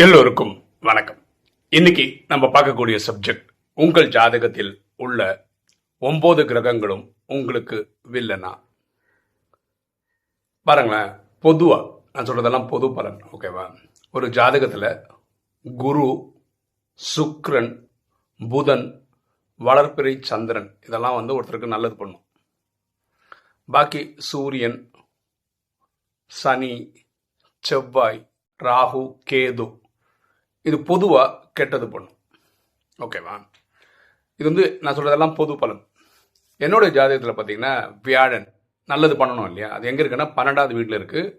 எல்லோருக்கும் வணக்கம். இன்னைக்கு நம்ம பார்க்கக்கூடிய சப்ஜெக்ட் உங்கள் ஜாதகத்தில் உள்ள ஒன்பது கிரகங்களும் உங்களுக்கு வில்லனா? பாருங்களேன் பொதுவாக நான் சொல்றதெல்லாம் பொது பலன் ஓகேவா ஒரு ஜாதகத்தில் குரு சுக்ரன் புதன் வளர்ப்பிறை சந்திரன் இதெல்லாம் வந்து ஒருத்தருக்கு நல்லது பண்ணும். பாக்கி சூரியன் சனி செவ்வாய் ராகு கேது இது பொதுவாக கெட்டது பண்ணும் ஓகேவா? இது வந்து நான் சொல்கிறதெல்லாம் பொது பலன். என்னோட ஜாதகத்தில் பார்த்தீங்கன்னா வியாழன் நல்லது பண்ணணும் இல்லையா? அது எங்கே இருக்குன்னா பன்னெண்டாவது வீட்டில் இருக்குது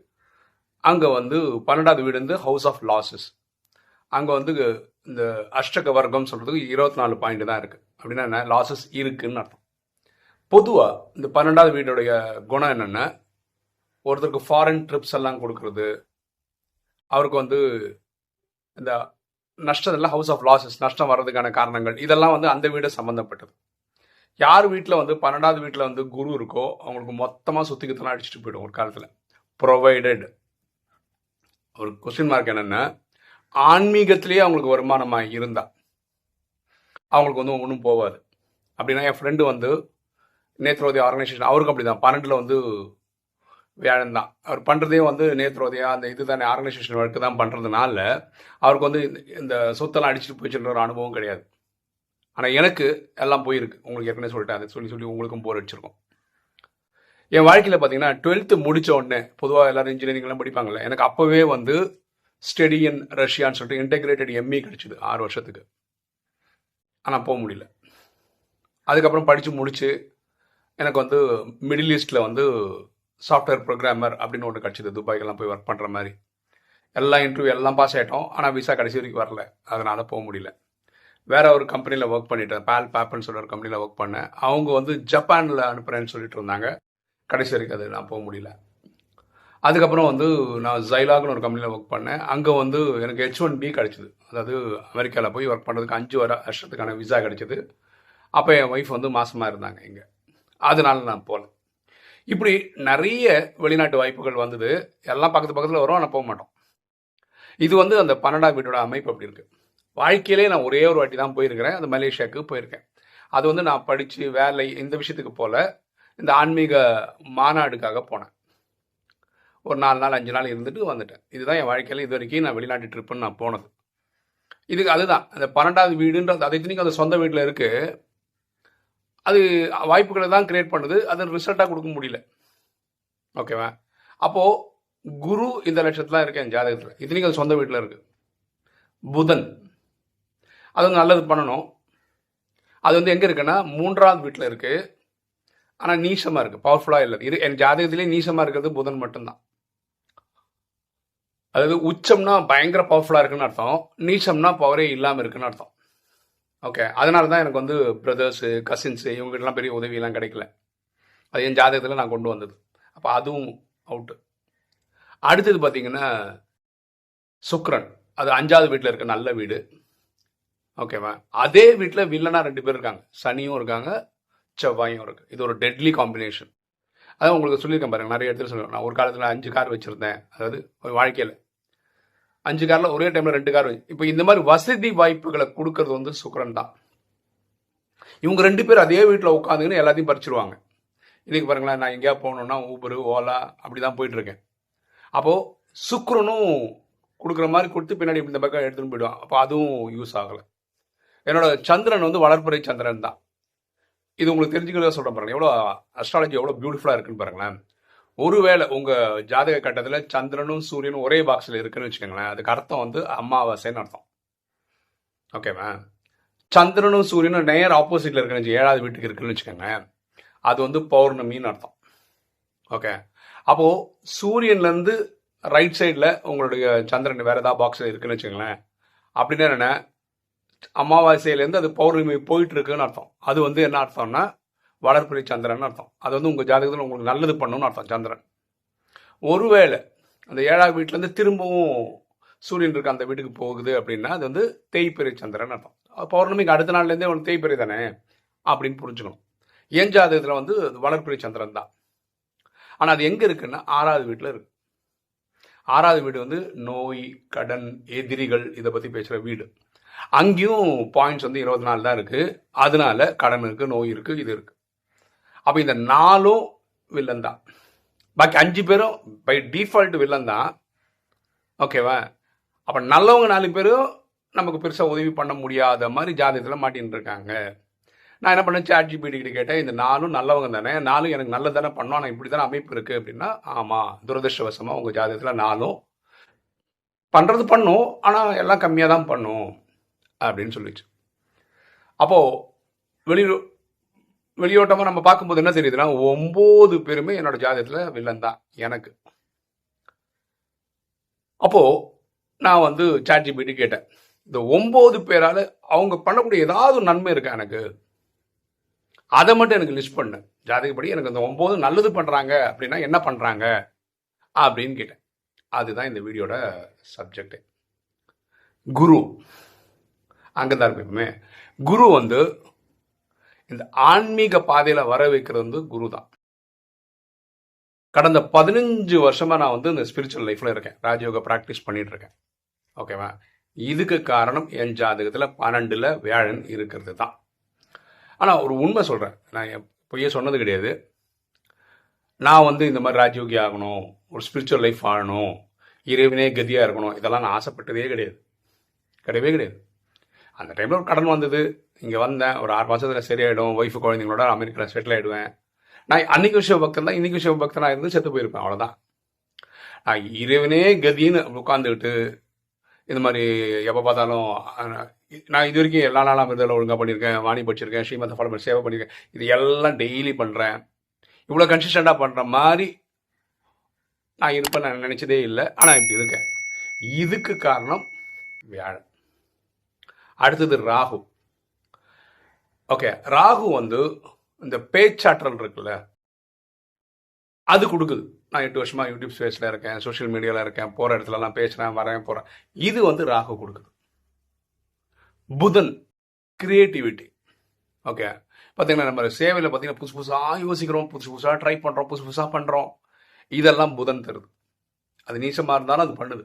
அங்கே வந்து பன்னெண்டாவது வீடு வந்து ஹவுஸ் ஆஃப் லாஸஸ் அங்கே வந்து இந்த அஷ்டக வர்க்கம் சொல்கிறதுக்கு இருபத்தி நாலு பாயிண்ட் தான் இருக்குது அப்படின்னா என்ன? லாஸஸ் இருக்குதுன்னு அர்த்தம். பொதுவாக இந்த பன்னெண்டாவது வீட்டுடைய குணம் என்னென்னா ஒருத்தருக்கு ஃபாரின் ட்ரிப்ஸ் எல்லாம் கொடுக்கறது. அவருக்கு வந்து இந்த நஷ்டம் இல்லை ஹவுஸ் ஆஃப் லாசஸ் நஷ்டம் வர்றதுக்கான காரணங்கள் இதெல்லாம் வந்து அந்த வீடு சம்மந்தப்பட்டது யார் வீட்டில் வந்து பன்னெண்டாவது வீட்டில் வந்து குரு இருக்கோ அவங்களுக்கு மொத்தமாக சுத்திக்கத்தெல்லாம் அடிச்சுட்டு போயிடும் ஒரு காலத்தில். ப்ரொவைடட் ஒரு கொஸ்டின் மார்க் என்னென்னா ஆன்மீகத்திலேயே அவங்களுக்கு வருமானமாக இருந்தால் அவங்களுக்கு வந்து ஒன்றும் போகாது அப்படின்னா என் ஃப்ரெண்டு வந்து நேத்ரோதி ஆர்கனைசேஷன் அவருக்கும் அப்படி தான் பன்னெண்டில் வந்து வியாழன் தான் அவர் பண்ணுறதே வந்து நேத்ரோதயா அந்த இது தானே ஆர்கனைசேஷன் ஒர்க்கு தான் பண்ணுறதுனால அவருக்கு வந்து இந்த- இந்த சொத்தெல்லாம் அடிச்சுட்டு போயிச்சுன்ற ஒரு அனுபவம் கிடையாது. ஆனால் எனக்கு எல்லாம் போயிருக்கு. உங்களுக்கு ஏற்கனவே சொல்லிட்டேன். அதை சொல்லி சொல்லி உங்களுக்கும் போர் அடிச்சிருக்கும். என் வாழ்க்கையில் பார்த்தீங்கன்னா டுவெல்த்து முடித்த உடனே பொதுவாக எல்லோரும் இன்ஜினியரிங்லாம் படிப்பாங்கல்ல எனக்கு அப்போவே வந்து ஸ்டடி இன் ரஷ்யான்னு சொல்லிட்டு இன்டெகிரேட்டட் எம்இ கிடச்சிது ஆறு வருஷத்துக்கு. ஆனால் போக முடியல. அதுக்கப்புறம் படித்து முடித்து எனக்கு வந்து மிடில் ஈஸ்டில் வந்து சாஃப்ட்வேர் ப்ரோக்ராமர் அப்படின்னு ஒன்று கிடச்சிது துபாய்க்கெல்லாம் போய் ஒர்க் பண்ணுற மாதிரி. எல்லா இன்டர்வியூ எல்லாம் பாஸ் ஆகிட்டோம் ஆனால் விசா கடைசி வரைக்கும் வரல. அதனால் போக முடியல. வேற ஒரு கம்பெனியில் ஒர்க் பண்ணிட்டேன். பால் பேப்பன் சொல்கிற ஒரு கம்பெனியில் ஒர்க் பண்ணேன். அவங்க வந்து ஜப்பானில் அனுப்புகிறேன்னு சொல்லிட்டு இருந்தாங்க. கடைசி வரைக்கும் அது நான் போக முடியல. அதுக்கப்புறம் வந்து நான் ஜைலாக்னு ஒரு கம்பெனியில் ஒர்க் பண்ணேன். அங்கே வந்து எனக்கு ஹெச் ஒன் பி கிடச்சிது. அதாவது அமெரிக்காவில் போய் ஒர்க் பண்ணுறதுக்கு அஞ்சு வர வருஷத்துக்கான விசா கிடச்சிது. அப்போ என் ஒய்ஃப் வந்து மாசமாக இருந்தாங்க இங்கே. அதனால நான் போகல இப்படி நிறைய வெளிநாட்டு வாய்ப்புகள் வந்தது. எல்லாம் பக்கத்து பக்கத்தில் வரும் ஆனால் போக மாட்டோம். இது வந்து அந்த பன்னெண்டாம் வீட்டோட அமைப்பு அப்படி இருக்குது வாழ்க்கையிலே நான் ஒரே ஒரு வாட்டி தான் போயிருக்கிறேன். அந்த மலேசியாவுக்கு போயிருக்கேன். அது வந்து நான் படித்து வேலை இந்த விஷயத்துக்கு போல இந்த ஆன்மீக மாநாடுக்காக போனேன். ஒரு நாலு நாள் அஞ்சு நாள் இருந்துட்டு வந்துட்டேன். இதுதான் என் வாழ்க்கையில் இது வரைக்கும் நான் வெளிநாட்டு ட்ரிப்புன்னு நான் போனது. இதுக்கு அதுதான். அந்த பன்னெண்டாவது வீடுன்றது அது இத்தனைக்கும் அந்த சொந்த வீட்டில் இருக்குது அது வாய்ப்புகளை தான் கிரியேட் பண்ணுது. அது ரிசல்ட்டாக கொடுக்க முடியல. ஓகேவா அப்போது குரு இந்த லட்சத்தில் இருக்கேன் ஜாதகத்தில். இது நீங்கள் சொந்த வீட்டில் இருக்கு. புதன். அது நல்லது பண்ணணும். அது வந்து எங்கே இருக்குன்னா மூன்றாவது வீட்டில் இருக்குது ஆனால் நீசமாக இருக்குது பவர்ஃபுல்லாக இல்லை. இது என் ஜாதகத்திலே நீசமாக இருக்கிறது புதன் மட்டும்தான். அதாவது உச்சம்னா பயங்கர பவர்ஃபுல்லாக இருக்குன்னு அர்த்தம். நீச்சம்னா பவரே இல்லாமல் இருக்குன்னு அர்த்தம். ஓகே அதனால தான் எனக்கு வந்து பிரதர்ஸு கசின்ஸு இவங்ககிட்டலாம் பெரிய உதவியெல்லாம் கிடைக்கல. அது என் ஜாதகத்தில் நான் கொண்டு வந்தது. அப்போ அதுவும் அவுட்டு அடுத்தது பார்த்தீங்கன்னா சுக்ரன் அது அஞ்சாவது வீட்டில் இருக்க நல்ல வீடு. ஓகேவா அதே வீட்டில் வில்லனா ரெண்டு பேர் இருக்காங்க. சனியும் இருக்காங்க செவ்வாயும் இருக்கு. இது ஒரு டெட்லி காம்பினேஷன் அதான் உங்களுக்கு சொல்லியிருக்கேன் பாருங்க நிறைய இடத்துல சொல்லுவேன் நான் ஒரு காலத்தில் அஞ்சு கார் வச்சுருந்தேன். அதாவது ஒரு வாழ்க்கையில். அஞ்சு காரில் ஒரே டைமில் ரெண்டு கார் இப்போ இந்த மாதிரி வசதி வாய்ப்புகளை கொடுக்கறது வந்து சுக்கரன் தான். இவங்க ரெண்டு பேர் அதே வீட்டில் உட்காந்துக்கின்னு எல்லாத்தையும் பறிச்சிருவாங்க. இன்னைக்கு பாருங்களேன் நான் எங்கேயா போகணுன்னா ஊபரு ஓலா அப்படி தான் போயிட்டு இருக்கேன் அப்போது சுக்ரனும் கொடுக்குற மாதிரி கொடுத்து பின்னாடி இந்த பக்கம் எடுத்துன்னு போயிடுவான். அப்போ அதுவும் யூஸ் ஆகலை. என்னோட சந்திரன் வந்து வளர்ப்புறை சந்திரன் தான். இது உங்களுக்கு தெரிஞ்சுக்கிறத சொல்கிறேன் பாருங்கள் எவ்வளோ அஸ்ட்ராலஜி எவ்வளோ பியூட்டிஃபுல்லாக இருக்குன்னு பாருங்களேன். ஒருவேளை உங்கள் ஜாதக கட்டத்தில் சந்திரனும் சூரியனும் ஒரே பாக்ஸில் இருக்குன்னு வச்சுக்கோங்களேன் அதுக்கு அர்த்தம் வந்து அமாவாசைன்னு அர்த்தம். ஓகேவா சந்திரனும் சூரியனும் நேர் ஆப்போசிட்டில் இருக்குன்னு ஏழாவது வீட்டுக்கு இருக்குன்னு வச்சுக்கோங்களேன் அது வந்து பௌர்ணமின்னு அர்த்தம். ஓகே அப்போது சூரியன்லேருந்து ரைட் சைடில் உங்களுடைய சந்திரன் வேறு ஏதாவது பாக்ஸில் இருக்குன்னு வச்சுக்கோங்களேன் அப்படின்னா என்ன அமாவாசையிலேருந்து அது பௌர்ணமி போயிட்டு இருக்குன்னு அர்த்தம். அது வந்து என்ன அர்த்தம்னா வளர்பிறை சந்திரன் அர்த்தம். அது வந்து உங்கள் ஜாதகத்தில் உங்களுக்கு நல்லது பண்ணணும்னு அர்த்தம் சந்திரன். ஒருவேளை அந்த ஏழாவது வீட்டிலேருந்து திரும்பவும் சூரியன் இருக்க அந்த வீட்டுக்கு போகுது அப்படின்னா அது வந்து தேய்பிறை சந்திரன் அர்த்தம். பௌர்ணமிக்கு அடுத்த நாள்லேருந்தே உனக்கு தேய்பிறை தானே அப்படின்னு புரிஞ்சுக்கணும். என் ஜாதகத்தில் வந்து அது சந்திரன் தான். ஆனால் அது எங்கே இருக்குன்னா ஆறாவது வீட்டில் இருக்கு. ஆறாவது வீடு வந்து நோய் கடன் எதிரிகள் இதை பற்றி பேசுகிற வீடு. அங்கேயும் பாயிண்ட்ஸ் வந்து இருபத்தி நாலு தான் இருக்குது அதனால கடன் இருக்குது நோய் இருக்குது இது இருக்குது அப்போ இந்த நாலும் வில்லன் தான். பாக்கி அஞ்சு பேரும் பை டிஃபால்ட் வில்லன் தான். ஓகேவா அப்போ நல்லவங்க நாலு பேரும் நமக்கு பெருசாக உதவி பண்ண முடியாத மாதிரி ஜாதகத்தில் மாட்டின்னு இருக்காங்க. நான் என்ன பண்ணேன்? சாட் ஜிபிடி கிட்ட கேட்டேன் இந்த நாலும் நல்லவங்க தானே நாலும் எனக்கு நல்லது தானே பண்ணோம் ஆனால் இப்படி தானே அமைப்பு இருக்குது அப்படின்னா ஆமாம் துரதிருஷ்டவசமாக உங்கள் ஜாதகத்தில் நாலும் பண்ணுறது பண்ணும் ஆனால் எல்லாம் கம்மியாக தான் பண்ணும் அப்படின்னு சொல்லிச்சு. அப்போது வெளியூர் வெளியோட்டமாக நம்ம பார்க்கும்போது என்ன தெரியுதுன்னா ஒம்பது பேருமே என்னோட ஜாதகத்தில் வில்லன் தான் எனக்கு. அப்போது நான் வந்து சாட் ஜிபிடி கேட்டேன். இந்த ஒம்பது பேரால் அவங்க பண்ணக்கூடிய ஏதாவது ஒரு நன்மை இருக்கா எனக்கு? அதை மட்டும் எனக்கு லிஸ்ட் பண்ணு. ஜாதகப்படி எனக்கு அந்த ஒம்பது நல்லது பண்ணுறாங்க அப்படின்னா என்ன பண்ணுறாங்க அப்படின்னு கேட்டேன். அதுதான் இந்த வீடியோட சப்ஜெக்டு குரு. அங்கே தான் இருப்போமே குரு வந்து இந்த ஆன்மீக பாதையில் வர வைக்கிறது வந்து குரு தான் கடந்த பதினஞ்சு வருஷமா நான் வந்து இந்த ஸ்பிரிச்சுவல் லைஃப்ல இருக்கேன். ராஜயோக ப்ராக்டிஸ் பண்ணிட்டு இருக்கேன். ஓகேவா இதுக்கு காரணம் என் ஜாதகத்தில் பன்னெண்டுல வியாழன் இருக்கிறது தான். ஆனால் ஒரு உண்மை சொல்கிறேன் நான் என் பொய்யே சொன்னது கிடையாது. நான் வந்து இந்த மாதிரி ராஜயோகி ஆகணும் ஒரு ஸ்பிரிச்சுவல் லைஃப் ஆகணும் இறைவனே கதியாக இருக்கணும் இதெல்லாம் நான் ஆசைப்பட்டதே கிடையாது. கிடையவே கிடையாது. அந்த டைமில் ஒரு கடன் வந்தது. இங்கே வந்தேன். ஒரு ஆறு மாதத்தில் சரியாயிடும். ஒய்ஃபு குழந்தைங்களோட அமெரிக்காவில் செட்டில் ஆகிடுவேன் நான் அன்னைக்கு சிவபக்தன் தான் இன்னைக்கு சிவபக்தனாக இருந்து செத்து போயிருப்பேன். அவ்வளோதான் நான் இறைவனே கதின்னு உட்காந்துக்கிட்டு இந்த மாதிரி எப்போ பார்த்தாலும் நான் இது வரைக்கும் எல்லா நாளாக விருதில் ஒழுங்காக பண்ணியிருக்கேன் வாணி படிச்சிருக்கேன் ஸ்ரீமத ஃபாலோ சேவை பண்ணியிருக்கேன். இது எல்லாம் டெய்லி பண்ணுறேன் இவ்வளோ கன்சிஸ்டண்ட்டாக பண்ணுற மாதிரி நான் இருப்பேன் நான் நினச்சதே இல்லை. ஆனால் இப்படி இருக்கேன். இதுக்கு காரணம் வியாழன். அடுத்தது ராகு. ஓகே ராகு வந்து இந்த பேச்சாற்றல் இருக்குல்ல அது கொடுக்குது. நான் எட்டு வருஷமா யூடியூப் ஸ்பேஸில் இருக்கேன் சோஷியல் மீடியாவில் இருக்கேன் போகிற இடத்துலலாம் பேசுகிறேன் வரேன் போகிறேன் இது வந்து ராகு கொடுக்குது. புதன் கிரியேட்டிவிட்டி ஓகே பார்த்தீங்கன்னா நம்ம சேவையில் பார்த்தீங்கன்னா புதுசு புதுசாக யோசிக்கிறோம் புதுசு புதுசாக ட்ரை பண்ணுறோம் புதுசு புதுசாக பண்ணுறோம் இதெல்லாம் புதன் தருது. அது நீசமாக இருந்தாலும் அது பண்ணுது.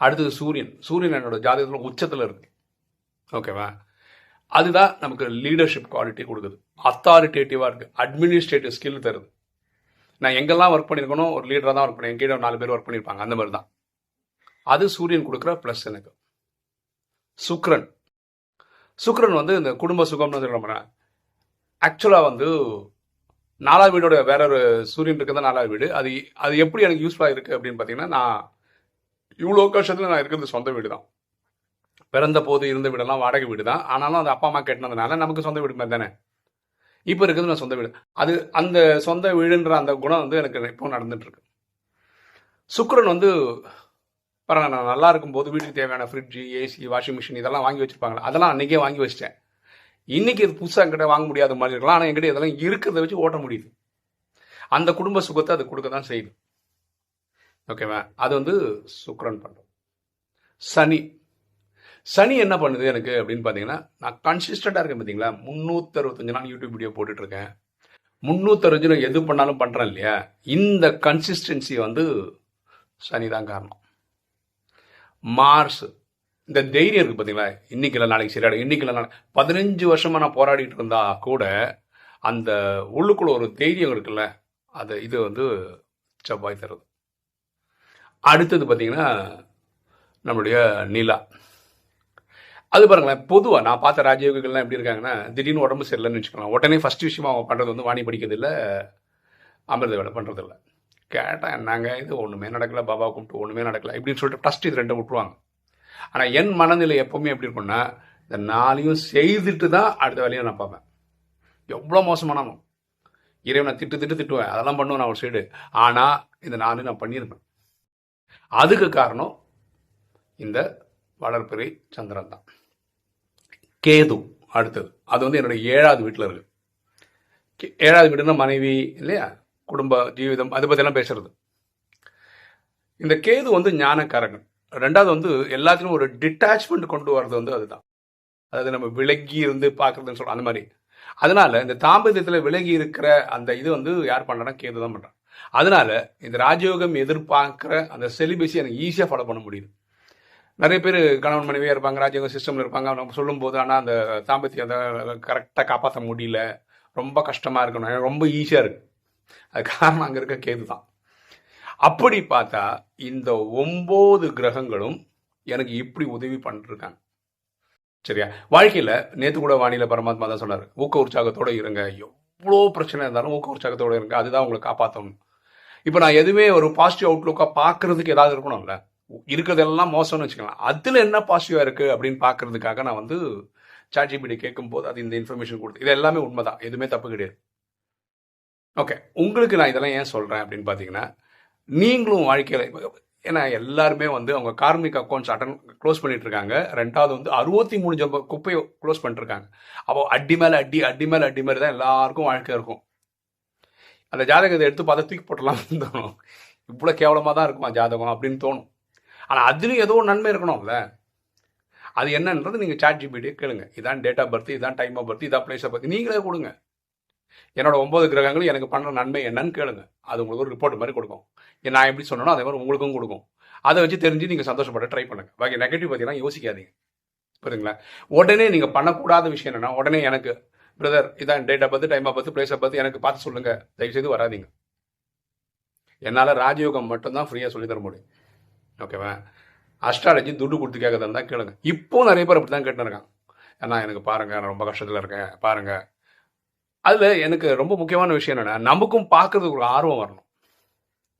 அடுத்தது சூரியன். சூரியன் என்னோட ஜாதகத்தில் உச்சத்தில் இருக்கு. ஓகேவா அதுதான் நமக்கு லீடர்ஷிப் குவாலிட்டி கொடுக்குது. அத்தாரிட்டேட்டிவாக இருக்குது அட்மினிஸ்ட்ரேட்டிவ் ஸ்கில் தருது. நான் எங்கெல்லாம் ஒர்க் பண்ணியிருக்கணும் ஒரு லீடராக தான் ஒர்க் பண்ணி என் நாலு பேர் ஒர்க் பண்ணியிருப்பாங்க. அந்த மாதிரி தான். அது சூரியன் கொடுக்குற ப்ளஸ் எனக்கு. சுக்ரன். சுக்ரன் வந்து இந்த குடும்ப சுகம்னு சொல்ல ஆக்சுவலாக வந்து நாலாவது வீடோட வேற ஒரு சூரியன் இருக்கிறது நாலாவது வீடு. அது அது எப்படி எனக்கு யூஸ்ஃபுல்லாக இருக்குது அப்படின்னு பார்த்தீங்கன்னா நான் இவ்வளோ கஷ்டத்தில் நான் இருக்கிறது சொந்த வீடு தான் பிறந்த போது இருந்த வீடெல்லாம் வாடகை வீடு தான். ஆனாலும் அது அப்பா அம்மா கட்டினதுனால நமக்கு சொந்த வீடு மாதிரி தானே? இப்போ இருக்கிறது நான் சொந்த வீடு. அது அந்த சொந்த வீடுன்ற அந்த குணம் வந்து எனக்கு இப்போ நடந்துட்டுருக்கு. சுக்கரன் வந்து பரவாயில்ல நான் நல்லா இருக்கும்போது வீட்டுக்கு தேவையான ஃப்ரிட்ஜு ஏசி வாஷிங் மிஷின் இதெல்லாம் வாங்கி வச்சுருப்பாங்க அதெல்லாம் அன்றைக்கே வாங்கி வச்சிட்டேன். இன்றைக்கி இது புதுசாக என்கிட்ட வாங்க முடியாத மாதிரி இருக்கலாம். ஆனால் என்கிட்ட இதெல்லாம் இருக்கிறத வச்சு ஓட்ட முடியுது. அந்த குடும்ப சுகத்தை அது கொடுக்க தான் செய்யுது. ஓகேவா அது வந்து சுக்கரன் பண்ணுறோம் சனி. சனி என்ன பண்ணுது எனக்கு அப்படின்னு பார்த்தீங்கன்னா நான் கன்சிஸ்டண்டாக இருக்கேன் பார்த்தீங்களா முந்நூற்றறுபத்தஞ்சு நாள் யூடியூப் வீடியோ போட்டுட்ருக்கேன். முந்நூற்றறுபது எது பண்ணாலும் பண்ணுறேன் இல்லையா? இந்த கன்சிஸ்டன்சி வந்து சனி தான் காரணம். மார்ஸ் இந்த தைரியம் இருக்குது பார்த்தீங்களா இன்னைக்கு இல்லை நாளைக்கு சரியாடும் இன்னைக்கு இல்லை நாளை பதினஞ்சு வருஷமாக நான் போராடிட்டு இருந்தா கூட அந்த உள்ளுக்குள்ள ஒரு தைரியம் இருக்குல்ல அது இது வந்து செவ்வாய் தருது. அடுத்தது பார்த்தீங்கன்னா நம்மளுடைய நிலா. அது பாருங்களேன் பொதுவாக நான் பார்த்த ராஜயோகிகள்லாம் எப்படி இருக்காங்கன்னா திடீர்னு உடம்பு சரியில்லைன்னு வச்சுக்கலாம் உடனே ஃபர்ஸ்ட் விஷயமா அவங்க பண்ணுறது வந்து வாணி படிக்கிறதில்ல அமிர்த வேலை பண்ணுறதில்ல கேட்டால் நாங்கள் என்னங்க இது? ஒன்றுமே நடக்கல. பாபா கும்பிட்டு ஒன்றுமே நடக்கல. இப்படின்னு சொல்லிட்டு ஃபஸ்ட்டு இது ரெண்டை விட்டுருவாங்க. ஆனால் என் மனநிலை எப்போவுமே எப்படி இருக்கும்னா இந்த நாளையும் செய்துட்டு தான் அடுத்த வேலையும் நான் பார்ப்பேன். எவ்வளோ மோசமானாலும். இறைவனை திட்டு திட்டு திட்டுவேன். அதெல்லாம் பண்ணுவேன் நான் ஒரு சைடு. ஆனால் இந்த நானும் நான் பண்ணியிருப்பேன். அதுக்கு காரணம் இந்த வளர்ப்பிறை சந்திரன் தான். கேது அடுத்தது. அது வந்து என்னுடைய ஏழாவது வீட்டில் இருக்கு கே- ஏழாவது வீடுனா மனைவி இல்லையா? குடும்ப ஜீவிதம் அதை பற்றிலாம் பேசுறது. இந்த கேது வந்து ஞானக்காரகன். ரெண்டாவது வந்து எல்லாத்துலையும் ஒரு டிட்டாச்மெண்ட் கொண்டு வர்றது வந்து அதுதான். அதாவது நம்ம விலகி இருந்து பார்க்கறதுன்னு சொல்றோம் அந்த மாதிரி. அதனால இந்த தாம்பத்தியத்தில் விலகி இருக்கிற அந்த இது வந்து யார் பண்ணுறா கேது தான் பண்ணுறான் அதனால இந்த ராஜயோகம் எதிர்பார்க்குற அந்த செலிபஸை எனக்கு ஈஸியாக ஃபாலோ பண்ண முடியுது. நிறைய பேர் கணவன் மனைவியாக இருப்பாங்க ராஜ்யங்க சிஸ்டமில் இருப்பாங்க. நம்ம சொல்லும்போது ஆனால் அந்த தாம்பத்தியத்தை கரெக்டாக காப்பாற்ற முடியல. ரொம்ப கஷ்டமாக இருக்கணும். ரொம்ப ஈஸியாக இருக்கு. அது காரணம் அங்கே இருக்க கேது தான். அப்படி பார்த்தா இந்த ஒம்பது கிரகங்களும் எனக்கு இப்படி உதவி பண்ணிருக்காங்க. சரியா? வாழ்க்கையில் நேற்று கூட வானிலை பரமாத்மா தான் சொன்னார். ஊக்க உற்சாகத்தோட இருங்க. எவ்வளோ பிரச்சனை இருந்தாலும் ஊக்க உற்சாகத்தோடு இருங்க. அதுதான் உங்களை காப்பாற்றணும் இப்போ நான் எதுவுமே ஒரு பாசிட்டிவ் அவுட்லுக்காக பார்க்குறதுக்கு ஏதாவது இருக்கணும்ல. இருக்கிறதெல்லாம் மோசம்னு வச்சுக்கலாம். அதில் என்ன பாசிட்டிவாக இருக்குது அப்படின்னு பார்க்குறதுக்காக நான் வந்து சாட்ஜிபிடி கேட்கும்போது அது இந்த இன்ஃபர்மேஷன் கொடுத்து இது எல்லாமே உண்மைதான். எதுவுமே தப்பு கிடையாது. ஓகே உங்களுக்கு நான் இதெல்லாம் ஏன் சொல்கிறேன் அப்படின்னு பார்த்தீங்கன்னா நீங்களும் வாழ்க்கையில் ஏன்னா எல்லாருமே வந்து அவங்க கார்மிக் அக்கௌண்ட்ஸ் அட்டன் க்ளோஸ் பண்ணிட்டு இருக்காங்க ரெண்டாவது வந்து அறுபத்தி மூணு ஜம்ப குப்பையை க்ளோஸ் பண்ணிருக்காங்க அப்போ அடி மேலே அடி அடி மேலே அடி மாதிரி தான் எல்லாருக்கும் வாழ்க்கை இருக்கும். அந்த ஜாதகத்தை எடுத்து பார்த்தா தூக்கி போட்டலாம் தோணும். இவ்வளோ கேவலமாக தான் இருக்குமா ஜாதகம் அப்படின்னு தோணும். ஆனால் அதுலேயும் ஏதோ ஒரு நன்மை இருக்கணும்ல. அது என்னன்றது நீங்கள் சாட் ஜிபிடியே கேளுங்க. இதான் டேட் ஆஃப் பர்த் இதான் டைம் ஆஃப் பர்த் இதான் பிளேஸ் ஆஃப் பர்த் நீங்களே கொடுங்க. என்னோட ஒன்பது கிரகங்கள் எனக்கு பண்ணுற நன்மை என்னன்னு கேளுங்க. அது உங்களுக்கு ஒரு ரிப்போர்ட் மாதிரி கொடுக்கும். நான் எப்படி சொன்னனோ அதே மாதிரி உங்களுக்கும் கொடுக்கும். அதை வச்சு தெரிஞ்சு நீங்கள் சந்தோஷப்பட ட்ரை பண்ணுங்க. பாக்கி நெகட்டிவ் பார்த்தீங்கன்னா யோசிக்காதீங்க. புரியுதுங்களா? உடனே நீங்கள் பண்ணக்கூடாத விஷயம் என்னன்னா உடனே எனக்கு பிரதர் இதான் டேட்டை பார்த்து டைமை பார்த்து பிளேஸை பார்த்து எனக்கு பார்த்து சொல்லுங்கள் தயவுசெய்து வராதீங்க. என்னால் ராஜயோகம் மட்டும்தான் ஃப்ரீயாக சொல்லித்தர தர முடியும். ஓகேவா அஸ்ட்ராலஜி துட்டு கொடுத்து கேட்கறதா தான் கேளுங்க. இப்போ நிறைய பேர் அப்படி தான் கேட்டுருக்கான் ஏன்னா எனக்கு பாருங்கள் நான் ரொம்ப கஷ்டத்தில் இருக்கேன் பாருங்கள் அதில் எனக்கு ரொம்ப முக்கியமான விஷயம் என்னென்னா நமக்கும் பார்க்குறதுக்கு ஒரு ஆர்வம் வரணும்.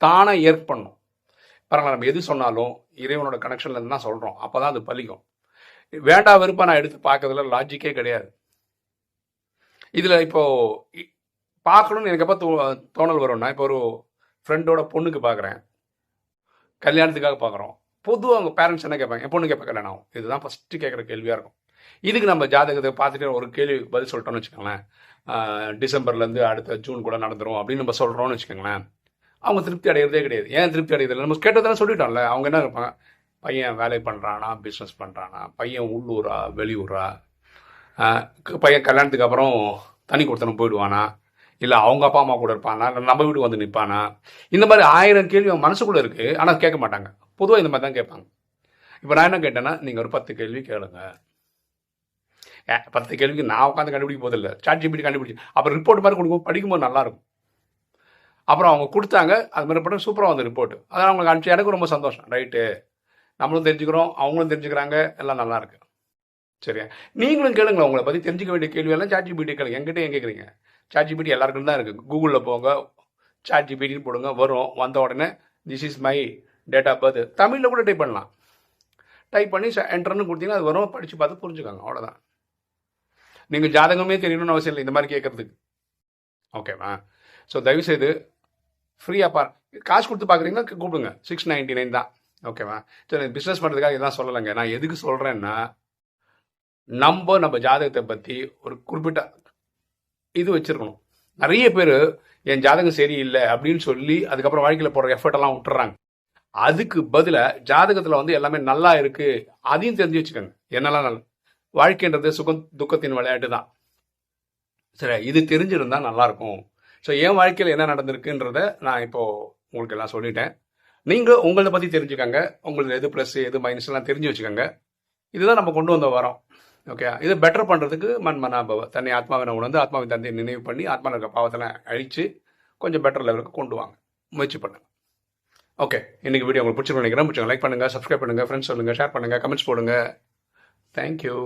தானாக ஏற்க பண்ணும் பாருங்கள் நம்ம எது சொன்னாலும் இறைவனோட கனெக்ஷனில் தான் சொல்கிறோம் அப்போ தான் அது பலிக்கும். வேண்டா விருப்பம் நான் எடுத்து பார்க்கறதுல லாஜிக்கே கிடையாது. இதில் இப்போது இ- பார்க்கணும்னு எனக்கு எப்போ தோ தோணல் வரும்னா இப்போ ஒரு ஃப்ரெண்டோட பொண்ணுக்கு பார்க்குறேன் கல்யாணத்துக்காக பார்க்குறோம் பொதுவாக அவங்க பேரண்ட்ஸ் என்ன கேட்பாங்க? என் பொண்ணு கேட்ப கல்யாணம் இதுதான் ஃபஸ்ட்டு கேட்குற கேள்வியாக இருக்கும். இதுக்கு நம்ம ஜாதகத்தை பார்த்துட்டு ஒரு கேள்வி பதில் சொல்லிட்டோம்னு வச்சுக்கோங்களேன். டிசம்பர்லேருந்து அடுத்த ஜூன் கூட நடந்துடும் அப்படின்னு நம்ம சொல்கிறோம்னு வச்சுக்கோங்களேன். அவங்க திருப்தி அடைகிறதே கிடையாது. ஏன் திருப்தி அடைகிறது நம்ம கேட்டதெல்லாம் சொல்லிட்டோம்ல. அவங்க என்ன இருப்பாங்க? பையன் வேலை பண்ணுறானா பிஸ்னஸ் பண்ணுறானா பையன் உள்ளூரா? வெளியூரா? பையன் கல்யாணத்துக்கு அப்புறம் தனி கொடுத்தனும் போயிடுவானா? இல்லை அவங்க அப்பா அம்மா கூட இருப்பானா? இல்லை நம்ம வீட்டுக்கு வந்து நிற்பானா இந்த மாதிரி ஆயிரம் கேள்வி அவன் மனசுக்குள்ளே இருக்குது ஆனால் கேட்க மாட்டாங்க. பொதுவாக இந்த மாதிரி தான் கேட்பாங்க. இப்போ நான் என்ன கேட்டேன்னா நீங்கள் ஒரு பத்து கேள்வி கேளுங்க. ஏ, பத்து கேள்விக்கு நான் உட்காந்து கண்டுபிடிக்க போதில்லை சாட் ஜிபிடி கண்டுபிடிச்சு. அப்புறம் ரிப்போர்ட் மாதிரி கொடுக்கும். படிக்கும்போது நல்லா இருக்கும் அப்புறம் அவங்க கொடுத்தாங்க. அது மாதிரி போட்டு சூப்பராக வந்து ரிப்போர்ட் அதனால் அவங்களுக்கு அனுப்பிச்சு எனக்கு ரொம்ப சந்தோஷம். ரைட்டு. நம்மளும் தெரிஞ்சுக்கிறோம். அவங்களும் தெரிஞ்சுக்கிறாங்க. எல்லாம் நல்லாயிருக்கு. சரியா? நீங்களும் கேளுங்களேன். உங்களை பற்றி தெரிஞ்சுக்க வேண்டிய கேள்வி எல்லாம் சாட் ஜிபிடி கேளுங்க. என்கிட்ட ஏன் கேட்குறீங்க. சாட் ஜிபிடி எல்லாருக்கும் தான் இருக்குது கூகுளில் போங்க சாட் ஜிபிடின்னு போடுங்க வரும் வந்த உடனே this is my date of birth தமிழில் கூட டைப் பண்ணலாம். டைப் பண்ணி என்டர்னு கொடுத்தீங்கன்னா அது வரும் படித்து பார்த்து புரிஞ்சுக்காங்க அவ்வளோதான் நீங்கள் ஜாதகமே தெரியணும்னு அவசியம் இல்லை இந்த மாதிரி கேட்கறதுக்கு. ஓகேவா ஸோ தயவுசெய்து ஃப்ரீயாக பார் காசு கொடுத்து பார்க்குறீங்கன்னா கூப்பிடுங்க. சிக்ஸ் நைன்டி நைன் தான் ஓகேவா சரி பிஸ்னஸ் பண்ணுறதுக்காக இதான் சொல்லலைங்க. நான் எதுக்கு சொல்கிறேன்னா நம்ம நம்ம ஜாதகத்தை பற்றி ஒரு குறிப்பிட்ட இது வச்சிருக்கணும். நிறைய பேர் என் ஜாதகம் சரியில்லை அப்படின்னு சொல்லி அதுக்கப்புறம் வாழ்க்கையில் போடுற எஃபர்ட் எல்லாம் விட்டுறாங்க. அதுக்கு பதிலாக ஜாதகத்தில் வந்து எல்லாமே நல்லா இருக்கு. அதையும் தெரிஞ்சு வச்சுக்கோங்க. என்னெல்லாம் நல்ல வாழ்க்கைன்றது சுகம் துக்கத்தின் விளையாட்டு தான். சரி இது தெரிஞ்சிருந்தா நல்லா இருக்கும் ஸோ என் வாழ்க்கையில் என்ன நடந்திருக்குன்றத நான் இப்போ உங்களுக்கு எல்லாம் சொல்லிட்டேன். நீங்கள் உங்களை பற்றி தெரிஞ்சுக்கோங்க. உங்களுக்கு எது ப்ளஸ் எது மைனஸ் எல்லாம் தெரிஞ்சு வச்சுக்கோங்க. இதுதான் நம்ம கொண்டு வந்த வரோம். ஓகே இதை பெட்டர் பண்ணுறதுக்கு மண் மனாபவ தன்னை ஆத்மாவினை உணர்ந்து ஆத்மாவின் தந்தையை நினைவு பண்ணி ஆத்மாவில் இருக்க பாவத்தெல்லாம் அழித்து கொஞ்சம் பெட்டர் லெவலுக்கு கொண்டு வாங்க. முயற்சி பண்ணுங்கள் ஓகே இன்னைக்கு வீடியோ உங்களுக்கு பிடிச்சிருக்கோம் நினைக்கிறேன். பிடிச்சிங்க லைக் பண்ணுங்கள் சப்ஸ்கிரைப் பண்ணுங்கள் ஃப்ரெண்ட்ஸ் சொல்லுங்கள் ஷேர் பண்ணுங்கள் கமெண்ட்ஸ் போடுங்க. தேங்க்யூ